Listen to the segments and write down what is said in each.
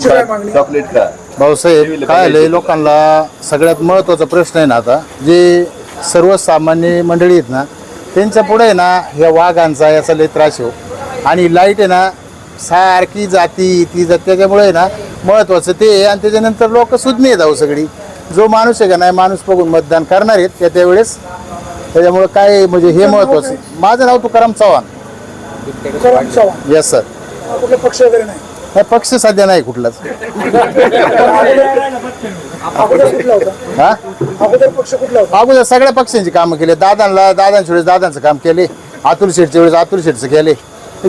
Chocolate का भाऊसाहेब काय आलंय लोकांना सगळ्यात महत्त्वाचा प्रश्न आहे ना आता जे सर्वसामान्य मंडळी आहेत ना त्यांच्या पुढे आहे ना ह्या वाघांचा याचा लय त्रास हो. आणि लाइट आहे ना सारखी जाती ती जात त्याच्यामुळे आहे ना महत्त्वाचं ते आहे. आणि त्याच्यानंतर लोक सुज्ञ आहेत अहो सगळी. जो माणूस आहे का नाही माणूस बघून मतदान करणार आहेत त्या त्यावेळेस. त्याच्यामुळे काय म्हणजे हे महत्त्वाचं आहे. माझं नाव तुकाराम चव्हाण. तुकाराम चव्हाण. येस सर कुठले पक्ष वगैरे नाही. नाही पक्ष सध्या नाही कुठलाच. हा? अगोदर सगळ्या पक्षांची कामं केले. दादांना दादांच्या वेळेस दादांचं काम केले. अतुल शेठच्या वेळेस अतुल शेठचं केले.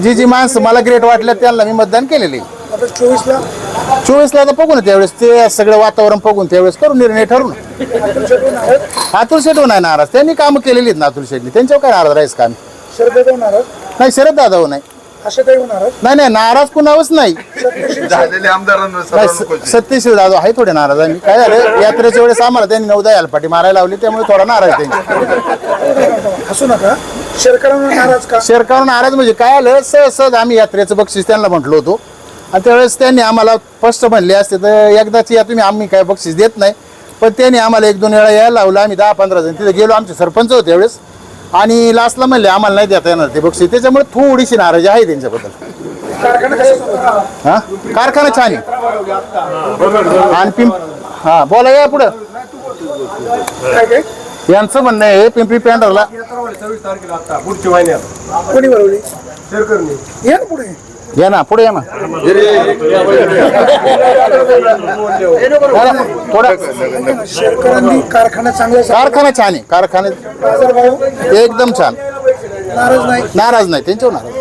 जी जी माणसं मला ग्रेट वाटल्या त्यांना मी मतदान केलेले चोवीसला चोवीसला तर बघू ना त्यावेळेस. ते सगळं वातावरण बघून त्यावेळेस करू निर्णय ठरू ना अतुल नाही नाराज. त्यांनी कामं केलेली आहेत ना अतुल शेठनी. त्यांच्यावर काय नाराज राहायचं काम? शरद नाही शरद दादा हो नाही. अशा काही होणार नाही नाही नाराज कुणावरच नाही. झालेले आमदारांना नाही सर्वांना स- खुशी. सत्यशील दादा आहे थोडे नाराज आहे काय झालं? यात्रेच्या वेळेस आम्हाला त्यांनी नवदा यालपाटी मारायला लावली त्यामुळे थोडा नाराज त्यांची. हसू नका. शेरकरांना नाराज का? शेरकारून नाराज म्हणजे काय आलं? सहज सहज आम्ही यात्रेचं बक्षीस त्यांना म्हटलो होतो. आणि त्यावेळेस त्यांनी आम्हाला स्पष्ट म्हणले असते तर एकदाच या तुम्ही आम्ही काय बक्षीस देत नाही. पण त्यांनी आम्हाला एक दोन वेळा यायला लावलं. आम्ही दहा पंधरा जण तिथे गेलो. आमचे सरपंच होते त्यावेळेस. आणि लास्टला म्हणले आम्हाला नाही देता येणार ते बक्षीस. त्याच्यामुळे थोडीशी नाराजी आहे त्यांच्याबद्दल. कारखाना कसा चालतो? हा? कारखाना छान आहे. आणि पिंप हा बोला या पुढं. काय काय यांचं म्हणणं आहे पिंपरी पॅन्डरला सव्वीस तारखेला आता पुढच्या महिन्यात. कोणी पुढे. या ना पुढे या ना. थोडा कारखाना चांगला. कारखाना छान आहे कारखाना बाजारभाव? एकदम छान. नाराज नाही नाराज नाही त्यांच्यावर नाराज.